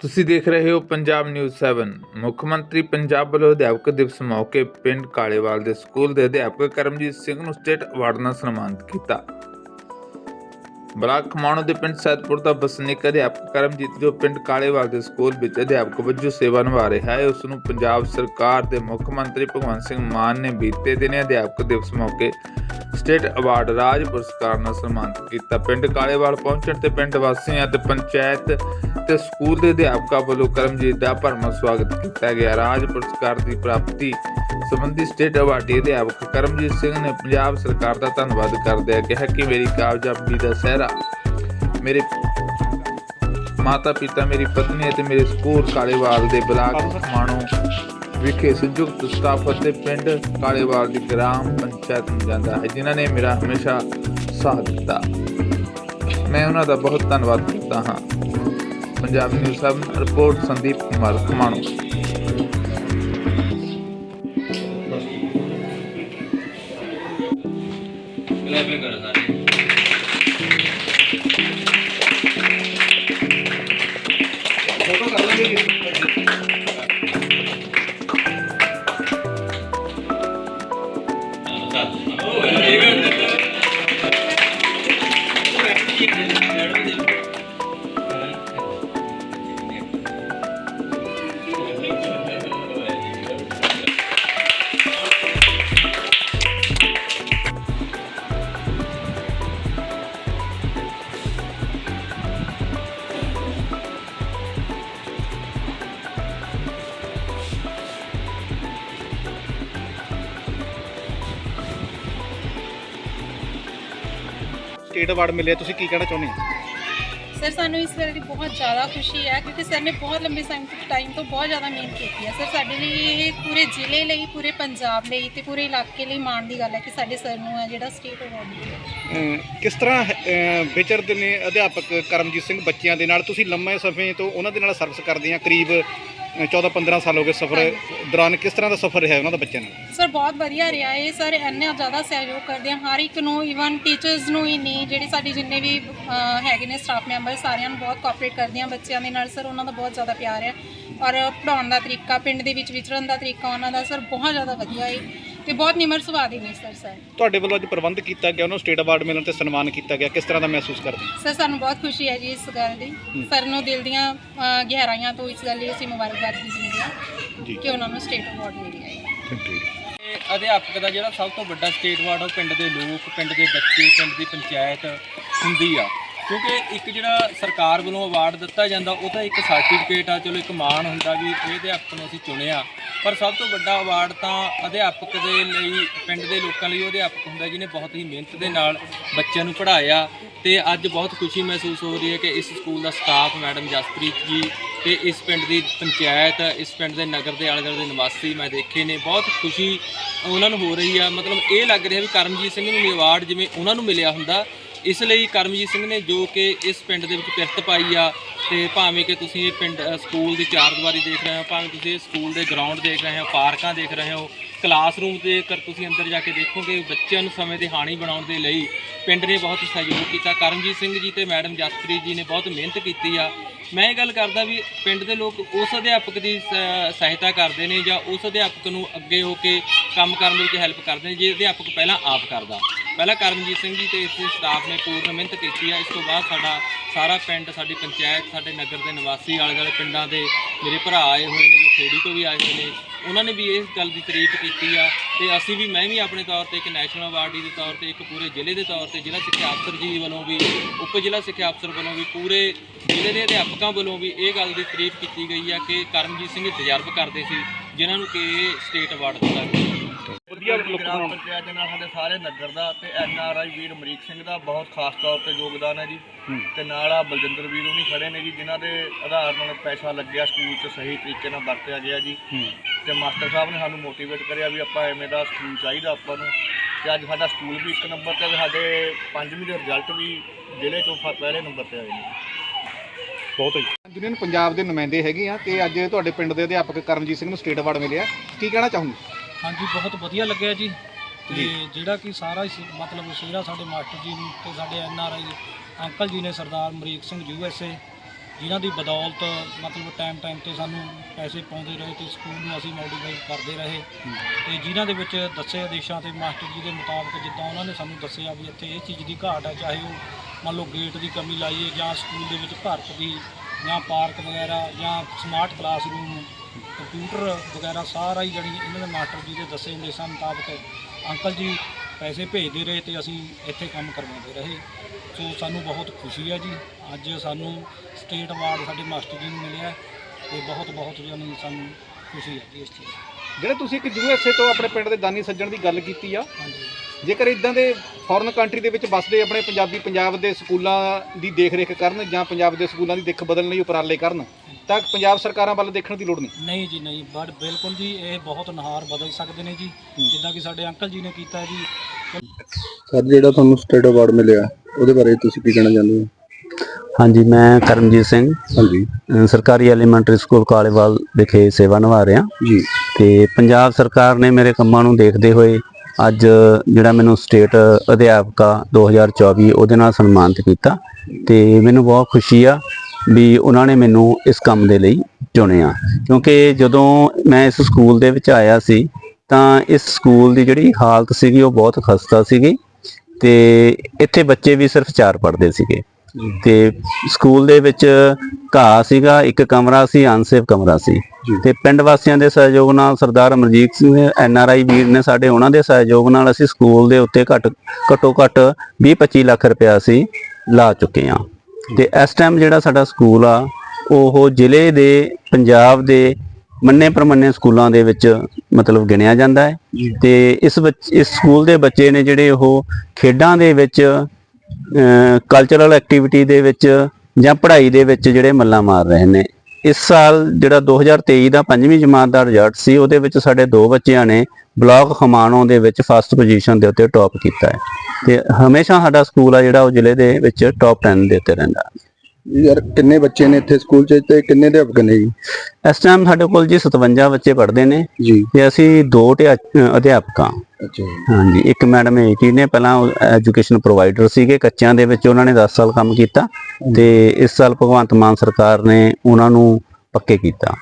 ਤੁਸੀਂ ਦੇਖ ਰਹੇ ਹੋ ਪੰਜਾਬ ਨਿਊਜ਼ 7 ਮੁੱਖ ਮੰਤਰੀ ਪੰਜਾਬ ਵੱਲੋਂ ਅਧਿਆਪਕ ਦਿਵਸ ਮੌਕੇ ਪਿੰਡ ਕਾਲੇਵਾਲ ਦੇ ਸਕੂਲ ਦੇ ਅਧਿਆਪਕ ਕਰਮਜੀਤ ਸਿੰਘ ਨੂੰ ਸਟੇਟ ਅਵਾਰਡ ਨਾਲ ਸਨਮਾਨਿਤ ਕੀਤਾ। ਬਲਾਕ ਖਮਾਣੋ ਦੇ ਪਿੰਡ ਸੈਦਪੁਰ ਦਾ ਵਸਨੀਕ ਅਧਿਆਪਕ ਕਰਮਜੀਤ ਜੋ ਪਿੰਡ ਕਾਲੇਵਾਲ ਦੇ ਸਕੂਲ ਵਿੱਚ ਅਧਿਆਪਕ ਵਜੋਂ ਸੇਵਾ ਨਿਭਾ ਰਿਹਾ ਹੈ, ਉਸ ਨੂੰ ਪੰਜਾਬ ਸਰਕਾਰ ਦੇ ਮੁੱਖ ਮੰਤਰੀ ਭਗਵੰਤ ਸਿੰਘ ਮਾਨ ਨੇ ਬੀਤੇ ਦਿਨ ਅਧਿਆਪਕ ਦਿਵਸ ਮੌਕੇ ਸਟੇਟ ਅਵਾਰਡ ਰਾਜ ਪੁਰਸਕਾਰ ਨਾਲ ਸਨਮਾਨਿਤ ਕੀਤਾ। ਪਿੰਡ ਕਾਲੇਵਾਲ ਪਹੁੰਚਣ ਤੇ ਪਿੰਡ ਵਾਸੀਆਂ ਅਤੇ ਪੰਚਾਇਤ ਤੇ ਸਕੂਲ ਦੇ ਅਧਿਆਪਕਾਂ ਵੱਲੋਂ ਕਰਮਜੀਤ ਦਾ ਭਰਮਾ ਸਵਾਗਤ ਕੀਤਾ ਗਿਆ। ਰਾਜ ਪੁਰਸਕਾਰ ਦੀ ਪ੍ਰਾਪਤੀ ਸੰਬੰਧੀ ਸਟੇਟ ਅਵਾਰਡੀ ਅਧਿਆਪਕ ਕਰਮਜੀਤ ਸਿੰਘ ਨੇ ਪੰਜਾਬ ਸਰਕਾਰ ਦਾ ਧੰਨਵਾਦ ਕਰਦਿਆਂ ਕਿਹਾ ਕਿ ਮੇਰੀ ਕਾਮਯਾਬੀ ਦਾ ਸਹਿਰਾ ਮੇਰੇ ਮਾਤਾ ਪਿਤਾ ਮੇਰੀ ਪਤਨੀ ਅਤੇ ਮੇਰੇ ਸਕੂਲ ਕਾਲੇਵਾਲ ਦੇ ਬਲਾਕ ਖਮਾਣੋ ਵਿਖੇ ਸੰਯੁਕਤ ਸਟਾਫ ਅਤੇ ਪਿੰਡ ਕਾਲੇਵਾਲ ਦੀ ਗ੍ਰਾਮ ਪੰਚਾਇਤ ਨੂੰ ਜਾਂਦਾ ਹੈ, ਜਿਨ੍ਹਾਂ ਨੇ ਮੇਰਾ ਹਮੇਸ਼ਾ ਸਾਥ ਦਿੱਤਾ। ਮੈਂ ਉਹਨਾਂ ਦਾ ਬਹੁਤ ਧੰਨਵਾਦ ਕਰਦਾ ਹਾਂ। Punjab news sub report Sandeep Kumar Khamano state award ਮਿਲਿਆ ਤੁਸੀਂ ਕੀ ਕਹਿਣਾ ਚਾਹੁੰਦੇ ਹੋ? ਸਰ ਸਾਨੂੰ ਇਸ ਵੇਲੇ ਦੀ ਬਹੁਤ ਜ਼ਿਆਦਾ ਖੁਸ਼ੀ ਹੈ ਕਿਉਂਕਿ ਸਰ ਨੇ ਬਹੁਤ ਲੰਬੇ ਟਾਈਮ ਟਾਈਮ ਤੋਂ ਬਹੁਤ ਜ਼ਿਆਦਾ ਮਿਹਨਤ ਕੀਤੀ ਹੈ। ਸਰ ਸਾਡੇ ਲਈ ਇਹ ਪੂਰੇ ਜ਼ਿਲ੍ਹੇ ਲਈ ਪੂਰੇ ਪੰਜਾਬ ਲਈ ਤੇ ਪੂਰੇ ਇਲਾਕੇ ਲਈ ਮਾਣ ਦੀ ਗੱਲ ਹੈ ਕਿ ਸਾਡੇ ਸਰ ਨੂੰ ਹੈ ਜਿਹੜਾ ਸਟੇਟ ਅਵਾਰਡ ਮਿਲਿਆ। ਅਮ ਕਿਸ ਤਰ੍ਹਾਂ ਅਮ ਵਿਚਰਦੇ ਨੇ ਅਧਿਆਪਕ ਕਰਮਜੀਤ ਸਿੰਘ ਬੱਚਿਆਂ ਦੇ ਨਾਲ? ਤੁਸੀਂ ਲੰਮੇ ਸਮੇਂ ਤੋਂ ਉਹਨਾਂ ਦੇ ਨਾਲ ਸਰਵਿਸ ਕਰਦੇ ਆ ਕਰੀਬ 14-15 ਸਾਲ ਹੋ ਗਏ ਸਫ਼ਰ ਦੌਰਾਨ ਕਿਸ ਤਰ੍ਹਾਂ ਦਾ ਸਫ਼ਰ ਰਿਹਾ ਉਹਨਾਂ ਦਾ ਬੱਚਿਆਂ ਨਾਲ? ਸਰ ਬਹੁਤ ਵਧੀਆ ਰਿਹਾ ਇਹ ਸਰ ਇੰਨਾ ਜ਼ਿਆਦਾ ਸਹਿਯੋਗ ਕਰਦੇ ਆ। ਹਰ ਇੱਕ ਨੂੰ ਇਵਨ ਟੀਚਰਸ ਨੂੰ ਹੀ ਨਹੀਂ ਜਿਹੜੇ ਸਾਡੇ ਜਿੰਨੇ ਵੀ ਹੈਗੇ ਨੇ ਸਟਾਫ ਮੈਂਬਰ ਸਾਰਿਆਂ ਨੂੰ ਬਹੁਤ ਕੋਆਪਰੇਟ ਕਰਦੇ ਆ ਬੱਚਿਆਂ ਦੇ ਨਾਲ। ਸਰ ਉਹਨਾਂ ਦਾ ਬਹੁਤ ਜ਼ਿਆਦਾ ਪਿਆਰ ਹੈ। ਔਰ ਪੜਾਉਣ ਦਾ ਤਰੀਕਾ ਪਿੰਡ ਦੇ ਵਿੱਚ ਵਿਚਰਨ ਦਾ ਤਰੀਕਾ ਉਹਨਾਂ ਦਾ ਸਰ ਬਹੁਤ ਜ਼ਿਆਦਾ ਵਧੀਆ ਹੈ। ਤੇ ਬਹੁਤ ਨਿਮਰ ਸੁਭਾਅ ਦੇ ਨੇ ਸਰ ਸਰ। ਤੁਹਾਡੇ ਵੱਲੋਂ ਅੱਜ ਪ੍ਰਬੰਧ ਕੀਤਾ ਗਿਆ ਉਹਨਾਂ ਨੂੰ ਸਟੇਟ ਅਵਾਰਡ ਮਿਲਣ ਤੇ ਸਨਮਾਨ ਕੀਤਾ ਗਿਆ ਕਿਸ ਤਰ੍ਹਾਂ ਦਾ ਮਹਿਸੂਸ ਕਰਦੇ ਹੋ? ਸਰ ਸਾਨੂੰ ਬਹੁਤ ਖੁਸ਼ੀ ਹੈ ਜੀ ਇਸ ਗੱਲ ਦੀ। ਸਰ ਨੂੰ ਦਿਲ ਦੀਆਂ ਗਹਿਰਾਈਆਂ ਤੋਂ ਇਸ ਗੱਲ ਲਈ ਅਸੀਂ ਮੁਬਾਰਕਬਾਦ ਵੀ ਦਿੰਦੇ ਹਾਂ ਜੀ। ਕਿ ਉਹਨਾਂ ਨੂੰ ਸਟੇਟ ਅਵਾਰਡ ਮਿਲਿਆ ਹੈ ਇਹ ਅਧਿਆਪਕ ਦਾ ਜਿਹੜਾ ਸਭ ਤੋਂ ਵੱਡਾ ਸਟੇਟ ਅਵਾਰਡ ਉਹ ਪਿੰਡ ਦੇ ਲੋਕ ਪਿੰਡ ਦੇ ਬੱਚੇ ਪਿੰਡ ਦੀ ਪੰਚਾਇਤ ਹੁੰਦੀ ਆ। ਕਿਉਂਕਿ ਇੱਕ ਜਿਹੜਾ ਸਰਕਾਰ ਵੱਲੋਂ ਅਵਾਰਡ ਦਿੱਤਾ ਜਾਂਦਾ, ਉਹ ਤਾਂ ਇੱਕ ਸਰਟੀਫਿਕੇਟ ਆ, ਚਲੋ ਇੱਕ ਮਾਣ ਹੁੰਦਾ ਵੀ ਇਹ ਅਧਿਆਪਕ ਨੂੰ ਅਸੀਂ ਚੁਣਿਆ। ਪਰ ਸਭ ਤੋਂ ਵੱਡਾ ਅਵਾਰਡ ਤਾਂ ਅਧਿਆਪਕ ਦੇ ਲਈ, ਪਿੰਡ ਦੇ ਲੋਕਾਂ ਲਈ ਉਹ ਅਧਿਆਪਕ ਹੁੰਦਾ ਜਿਹਨੇ ਬਹੁਤ ਹੀ ਮਿਹਨਤ ਦੇ ਨਾਲ ਬੱਚਿਆਂ ਨੂੰ ਪੜ੍ਹਾਇਆ। ਤੇ ਅੱਜ ਬਹੁਤ ਖੁਸ਼ੀ ਮਹਿਸੂਸ ਹੋ ਰਹੀ ਹੈ ਕਿ ਇਸ ਸਕੂਲ ਦਾ ਸਟਾਫ ਮੈਡਮ ਜਸਪ੍ਰੀਤ ਜੀ ਤੇ ਇਸ ਪਿੰਡ ਦੀ ਪੰਚਾਇਤ, ਇਸ ਪਿੰਡ ਦੇ ਨਗਰ ਦੇ ਆਲੇ ਦੁਆਲੇ ਦੇ ਨਿਵਾਸੀ ਮੈਂ ਦੇਖੇ ਨੇ, ਬਹੁਤ ਖੁਸ਼ੀ ਉਹਨਾਂ ਨੂੰ ਹੋ ਰਹੀ ਆ। ਮਤਲਬ ਇਹ ਲੱਗ ਰਿਹਾ ਵੀ ਕਰਮਜੀਤ ਸਿੰਘ ਨੂੰ ਅਵਾਰਡ ਜਿਵੇਂ ਉਹਨਾਂ ਨੂੰ ਮਿਲਿਆ ਹੁੰਦਾ ਇਸ ਲਈ ਕਰਮਜੀਤ ਸਿੰਘ ਨੇ ਜੋ ਕਿ ਇਸ ਪਿੰਡ ਦੇ ਵਿੱਚ ਪਿਰਤ ਪਾਈ ਆ ਤੇ ਭਾਵੇਂ ਕਿ ਤੁਸੀਂ ਇਹ ਪਿੰਡ ਸਕੂਲ ਦੀ ਚਾਰ ਦੀਵਾਰੀ ਦੇਖ ਰਹੇ ਹੋ, ਭਾਵੇਂ ਤੁਸੀਂ ਇਹ ਸਕੂਲ ਦੇ ਗਰਾਊਂਡ ਦੇਖ ਰਹੇ ਹੋ, ਪਾਰਕਾਂ ਦੇਖ ਰਹੇ ਹੋ ਕਲਾਸਰੂਮ ਦੇ ਕਰ ਤੁਸੀਂ ਅੰਦਰ ਜਾ ਕੇ ਦੇਖੋਗੇ, ਬੱਚਿਆਂ ਨੂੰ ਸਮੇਂ ਦੇ ਹਾਣੀ ਬਣਾਉਣ ਦੇ ਲਈ ਪਿੰਡ ਨੇ ਬਹੁਤ ਸਹਿਯੋਗ ਕੀਤਾ। ਕਰਮਜੀਤ ਸਿੰਘ ਜੀ ਤੇ ਮੈਡਮ ਜਸਪ੍ਰੀਤ ਜੀ ਨੇ ਬਹੁਤ ਮਿਹਨਤ ਕੀਤੀ ਆ ਮੈਂ ਇਹ ਗੱਲ ਕਰਦਾ ਵੀ ਪਿੰਡ ਦੇ ਲੋਕ ਉਸ ਅਧਿਆਪਕ ਦੀ ਸ- ਸਹਾਇਤਾ ਕਰਦੇ ਨੇ ਜਾਂ ਉਸ ਅਧਿਆਪਕ ਨੂੰ ਅੱਗੇ ਹੋ ਕੇ ਕੰਮ ਕਰਨ ਦੇ ਵਿੱਚ ਹੈਲਪ ਕਰਦੇ ਨੇ, ਜੇ ਅਧਿਆਪਕ ਪਹਿਲਾਂ ਆਪ ਕਰਦਾ। ਪਹਿਲਾਂ ਕਰਮਜੀਤ ਸਿੰਘ ਜੀ ਤੇ ਇਸ ਦੇ ਸਟਾਫ ਨੇ ਪੂਰਨ ਮਿਹਨਤ ਕੀਤੀ ਆ। ਇਸ ਤੋਂ ਬਾਅਦ ਸਾਡਾ ਸਾਰਾ ਪਿੰਡ, ਸਾਡੀ ਪੰਚਾਇਤ, ਸਾਡੇ ਨਗਰ ਦੇ ਨਿਵਾਸੀ ਆਲੇ ਦੁਆਲੇ ਪਿੰਡਾਂ ਦੇ ਮੇਰੇ ਭਰਾ ਆਏ ਹੋਏ ਨੇ, ਜੋ ਖੇੜੀ ਤੋਂ ਵੀ ਆਏ ਹੋਏ ਨੇ, ਉਹਨਾਂ ਨੇ ਵੀ ਇਸ ਗੱਲ ਦੀ ਤਾਰੀਫ ਕੀਤੀ ਆ। ਤੇ ਅਸੀਂ ਵੀ, ਮੈਂ ਵੀ ਆਪਣੇ ਤੌਰ ਤੇ ਇੱਕ ਨੈਸ਼ਨਲ ਅਵਾਰਡੀ ਦੇ ਤੌਰ ਤੇ ਇੱਕ ਪੂਰੇ ਜ਼ਿਲ੍ਹੇ ਦੇ ਤੌਰ ਤੇ ਜ਼ਿਲ੍ਹਾ ਸਿੱਖਿਆ ਅਫਸਰ ਜੀ ਵੱਲੋਂ ਵੀ, ਉਪ ਜ਼ਿਲ੍ਹਾ ਸਿੱਖਿਆ ਅਫਸਰ ਵੱਲੋਂ ਵੀ, ਪੂਰੇ ਜ਼ਿਲ੍ਹੇ ਦੇ ਅਧਿਆਪਕਾਂ ਵੱਲੋਂ ਵੀ ਇਹ ਗੱਲ ਦੀ ਤਾਰੀਫ ਕੀਤੀ ਗਈ ਆ ਕਿ ਕਰਮਜੀਤ ਸਿੰਘ ਤਜ਼ਰਬ ਕਰਦੇ ਸੀ, ਜਿਨ੍ਹਾਂ ਨੂੰ ਕਿ ਸਟੇਟ ਅਵਾਰਡ ਦਿੱਤਾ ਗਿਆ। ਵਧੀਆ ਲੁੱਕ ਗ੍ਰਾਮ ਬਣਾਉਣਾ ਪੰਚਾਇਤ ਦੇ ਨਾਲ ਸਾਡੇ ਸਾਰੇ ਨਗਰ ਦਾ ਤੇ ਐਨ ਆਰ ਆਈ ਵੀਰ ਅਮਰੀਕ ਸਿੰਘ ਦਾ ਬਹੁਤ ਖਾਸ ਤੌਰ ਤੇ ਯੋਗਦਾਨ ਹੈ ਜੀ। ਹੂੰ। ਤੇ ਨਾਲ ਆ ਬਲਜਿੰਦਰ ਵੀਰ ਉਹ ਵੀ ਖੜੇ ਨੇ ਜੀ ਜਿਨ੍ਹਾਂ ਦੇ ਆਧਾਰ ਨਾਲ ਪੈਸਾ ਲੱਗਿਆ ਸਕੂਲ 'ਚ ਸਹੀ ਤਰੀਕੇ ਨਾਲ ਵਰਤਿਆ ਗਿਆ ਜੀ। ਹੂੰ। ਤੇ ਮਾਸਟਰ ਸਾਹਿਬ ਨੇ ਸਾਨੂੰ ਮੋਟੀਵੇਟ ਕਰਿਆ ਵੀ ਆਪਾਂ ਐਵੇਂ ਦਾ ਸਕੂਲ ਚਾਹੀਦਾ ਆਪਾਂ ਨੂੰ। ਤੇ ਅੱਜ ਸਾਡਾ ਸਕੂਲ ਵੀ ਇੱਕ ਨੰਬਰ ਤੇ ਤੇ ਸਾਡੇ ਪੰਜਵੀਂ ਦੇ ਰਿਜ਼ਲਟ ਵੀ ਜ਼ਿਲ੍ਹੇ ਤੋਂ ਫ- ਪਹਿਲੇ ਨੰਬਰ ਤੇ ਆਏ ਨੇ। ਬਹੁਤ ਹੈ ਯੂਨੀਅਨ ਪੰਜਾਬ ਦੇ ਨੁਮਾਇੰਦੇ ਹੈਗੇ ਆ ਤੇ ਅੱਜ ਤੁਹਾਡੇ ਪਿੰਡ ਦੇ ਅਧਿਆਪਕ ਕਰਮਜੀਤ ਸਿੰਘ ਨੂੰ ਸਟੇਟ ਅਵਾਰਡ ਮਿਲਿਆ। ਕੀ ਕਹਿਣਾ ਚਾਹੋਗੇ? ਹਾਂਜੀ ਬਹੁਤ ਵਧੀਆ ਲੱਗਿਆ ਜੀ। ਤੇ। ਜਿਹੜਾ ਕਿ ਸਾਰਾ ਹੀ ਸ- ਮਤਲਬ ਸਿਹਰਾ ਸਾਡੇ ਮਾਸਟਰ ਜੀ ਨੂੰ ਤੇ ਸਾਡੇ ਐਨ ਆਰ ਆਈ ਅੰਕਲ ਜੀ ਨੇ Sardar Amrik Singh U S A ਜਿਨ੍ਹਾਂ ਦੀ ਬਦੌਲਤ ਮਤਲਬ ਟਾਈਮ ਟਾਈਮ ਤੇ ਸਾਨੂੰ ਪੈਸੇ ਪਾਉਂਦੇ ਰਹੇ ਤੇ ਸਕੂਲ ਨੂੰ ਅਸੀਂ ਮੋਡੀਫਾਈ ਕਰਦੇ ਰਹੇ। ਤੇ ਜਿਨ੍ਹਾਂ ਦੇ ਵਿੱਚ ਦੱਸੇ ਆਦੇਸ਼ਾਂ ਤੇ ਮਾਸਟਰ ਜੀ ਦੇ ਮੁਤਾਬਕ ਜਿੱਦਾਂ ਉਹਨਾਂ ਨੇ ਸਾਨੂੰ ਦੱਸਿਆ ਵੀ ਇੱਥੇ ਇਹ ਚੀਜ਼ ਦੀ ਘਾਟ ਹੈ ਚਾਹੇ ਉਹ ਮੰਨ ਲਓ ਗੇਟ ਦੀ ਕਮੀ ਲਾਈਏ ਜਾਂ ਸਕੂਲ ਦੇ ਵਿੱਚ ਭਰਤ ਦੀ ਜਾਂ ਪਾਰਕ ਵਗੈਰਾ ਜਾਂ ਸਮਾਰਟ ਕਲਾਸਰੂਮ ਕੰਪਿਊਟਰ ਵਗੈਰਾ ਸਾਰਾ ਹੀ ਜਿਹੜੀ ਇਹਨਾਂ ਦੇ ਮਾਸਟਰ ਜੀ ਦੇ ਦੱਸੇ ਆਦੇਸ਼ਾਂ ਮੁਤਾਬਕ ਅੰਕਲ ਜੀ ਪੈਸੇ ਭੇਜਦੇ ਰਹੇ ਤੇ ਅਸੀਂ ਇੱਥੇ ਕੰਮ ਕਰਵਾਉਂਦੇ ਰਹੇ। ਸੋ ਸਾਨੂੰ ਬਹੁਤ ਖੁਸ਼ੀ ਹੈ ਜੀ। ਅੱਜ ਸਾਨੂੰ ਸਟੇਟ ਅਵਾਰਡ ਸਾਡੇ ਮਾਸਟਰ ਜੀ ਨੂੰ ਮਿਲਿਆ ਤੇ ਬਹੁਤ ਬਹੁਤ ਜਾਨੀ ਸਾਨੂੰ ਖੁਸ਼ੀ ਹੈ ਜੀ ਇਸ ਚੀਜ਼ ਦੀ। ਜਿਹੜੇ ਤੁਸੀਂ ਇੱਕ ਯੂਐਸਏ ਤੋਂ ਆਪਣੇ ਪਿੰਡ ਦੇ ਦਾਨੀ ਸੱਜਣ ਦੀ ਗੱਲ ਕੀਤੀ ਆ ਹਾਂਜੀ। ਜੇਕਰ ਇਦਾਂ ਦੇ ਫੋਰਨ ਕੰਟਰੀ ਦੇ ਵਿੱਚ ਵੱਸਦੇ ਆਪਣੇ ਪੰਜਾਬੀ ਪੰਜਾਬ ਦੇ ਸਕੂਲਾਂ ਦੀ ਦੇਖ-ਰੇਖ ਕਰਨ ਜਾਂ ਪੰਜਾਬ ਦੇ ਸਕੂਲਾਂ ਦੀ ਦਿੱਖ ਬਦਲਣ ਲਈ ਉਪਰਾਲੇ ਕਰਨ ਤਾਂ ਪੰਜਾਬ ਸਰਕਾਰਾਂ ਵੱਲ ਦੇਖਣ ਦੀ ਲੋੜ ਨਹੀਂ? ਨਹੀਂ ਜੀ ਨਹੀਂ। ਬਟ ਬਿਲਕੁਲ ਜੀ ਇਹ ਬਹੁਤ ਨਹਾਰ ਬਦਲ ਸਕਦੇ ਨੇ ਜੀ। ਜਿੱਦਾਂ ਕਿ ਸਾਡੇ ਅੰਕਲ ਜੀ ਨੇ ਕੀਤਾ ਜੀ। ਸਰ ਜਿਹੜਾ ਤੁਹਾਨੂੰ ਸਟੇਟ ਅਵਾਰਡ ਮਿਲਿਆ ਉਹਦੇ ਬਾਰੇ ਤੁਸੀਂ ਕੀ ਕਹਿਣਾ ਚਾਹੁੰਦੇ ਹੋ? ਹਾਂਜੀ ਮੈਂ ਕਰਮਜੀਤ ਸਿੰਘ। ਹਾਂਜੀ। ਸਰਕਾਰੀ ਐਲੀਮੈਂਟਰੀ ਸਕੂਲ ਕਾਲੇਵਾਲ ਵਿਖੇ ਸੇਵਾ ਨਿਭਾ ਰਿਹਾ। ਜੀ। ਤੇ ਪੰਜਾਬ ਸਰਕਾਰ ਨੇ ਮੇਰੇ ਕੰਮਾਂ ਨੂੰ ਦੇਖਦੇ ਹੋਏ ਅੱਜ ਜਿਹੜਾ ਮੈਨੂੰ ਸਟੇਟ ਅਧਿਆਪਕਾ 2024 ਉਹਦੇ ਨਾਲ ਸਨਮਾਨਿਤ ਕੀਤਾ। ਤੇ ਮੈਨੂੰ ਬਹੁਤ ਖੁਸ਼ੀ ਆ ਵੀ ਉਹਨਾਂ ਨੇ ਮੈਨੂੰ ਇਸ ਕੰਮ ਦੇ ਲਈ ਚੁਣਿਆ। ਕਿਉਂਕਿ ਜਦੋਂ ਮੈਂ ਇਸ ਸਕੂਲ ਦੇ ਵਿੱਚ ਆਇਆ ਸੀ ਤਾਂ ਇਸ ਸਕੂਲ ਦੀ ਜਿਹੜੀ ਹਾਲਤ ਸੀਗੀ ਉਹ ਬਹੁਤ ਖਸਤਾ ਸੀਗੀ ਤੇ ਇੱਥੇ ਬੱਚੇ ਵੀ ਸਿਰਫ ਚਾਰ ਪੜ੍ਹਦੇ ਸੀਗੇ। ਤੇ ਸਕੂਲ ਦੇ ਵਿੱਚ ਘਾਹ ਸੀਗਾ ਇੱਕ ਕਮਰਾ ਸੀ ਅਨਸੇਫ ਕਮਰਾ ਸੀ। ਤੇ ਪਿੰਡ ਵਾਸੀਆਂ ਦੇ ਸਹਿਯੋਗ ਨਾਲ Sardar Amarjit Singh N R I ਵੀਰ ਨੇ ਸਾਡੇ ਉਹਨਾਂ ਦੇ ਸਹਿਯੋਗ ਨਾਲ ਅਸੀਂ ਸਕੂਲ ਦੇ ਉੱਤੇ ਘੱਟ ਘੱਟੋ ਘੱਟ 20-25 ਲੱਖ ਰੁਪਇਆ ਅਸੀਂ ਲਾ ਚੁੱਕੇ ਹਾਂ। ਤੇ ਇਸ ਟਾਈਮ ਜਿਹੜਾ ਸਾਡਾ ਸਕੂਲ ਆ ਉਹ ਜ਼ਿਲ੍ਹੇ ਦੇ ਪੰਜਾਬ ਦੇ ਮੰਨੇ ਪ੍ਰਮੰਨੇ ਸਕੂਲਾਂ ਦੇ ਵਿੱਚ ਮਤਲਬ ਗਿਣਿਆ ਜਾਂਦਾ ਹੈ। ਤੇ ਇਸ ਇਸ ਸਕੂਲ ਦੇ ਬੱਚੇ ਨੇ ਜਿਹੜੇ ਉਹ ਖੇਡਾਂ ਦੇ ਵਿੱਚ ਕਲਚਰਲ ਐਕਟੀਵਿਟੀ ਦੇ ਵਿੱਚ ਜਾਂ ਪੜ੍ਹਾਈ ਦੇ ਵਿੱਚ ਜਿਹੜੇ ਮੱਲਾਂ ਮਾਰ ਰਹੇ ਨੇ। ਇਸ ਸਾਲ ਜਿਹੜਾ 2023 ਦਾ ਪੰਜਵੀਂ ਜਮਾਤ ਦਾ ਰਿਜ਼ਲਟ ਸੀ ਉਹਦੇ ਵਿੱਚ ਸਾਡੇ ਦੋ ਬੱਚਿਆਂ ਨੇ ਬਲਾਕ ਖਮਾਣੋਂ ਦੇ ਵਿੱਚ ਫਸਟ ਪੋਜੀਸ਼ਨ ਦੇ ਉੱਤੇ ਟੌਪ ਕੀਤਾ ਹੈ। ਤੇ ਹਮੇਸ਼ਾ ਸਾਡਾ ਸਕੂਲ ਆ ਜਿਹੜਾ ਉਹ ਜ਼ਿਲ੍ਹੇ ਦੇ ਵਿੱਚ ਟੌਪ 10 ਦੇ ਉੱਤੇ ਰਹਿੰਦਾ। ਯਾਰ ਕਿੰਨੇ ਬੱਚੇ ਨੇ ਇੱਥੇ ਸਕੂਲ 'ਚ ਤੇ ਕਿੰਨੇ ਅਧਿਆਪਕ ਨੇ ਜੀ? ਇਸ ਟਾਈਮ ਸਾਡੇ ਕੋਲ ਜੀ 57 ਬੱਚੇ ਪੜ੍ਹਦੇ ਨੇ ਜੀ। ਤੇ ਅਸੀਂ ਦੋ ਅਧਿਆਪਕ। ਅੱਛਾ ਹਾਂਜੀ, ਇੱਕ ਮੈਡਮ ਇਹ ਏਟੀ ਨੇ, ਪਹਿਲਾਂ ਐਜੂਕੇਸ਼ਨ ਪ੍ਰੋਵਾਈਡਰ ਸੀਗੇ, ਕੱਚਿਆਂ ਦੇ ਵਿੱਚ ਉਹਨਾਂ ਨੇ 10 ਸਾਲ ਕੰਮ ਕੀਤਾ ਤੇ ਇਸ ਸਾਲ ਭਗਵੰਤ ਮਾਨ ਸਰਕਾਰ ਨੇ ਉਹਨਾਂ ਨੂੰ ਪੱਕੇ ਕੀਤਾ।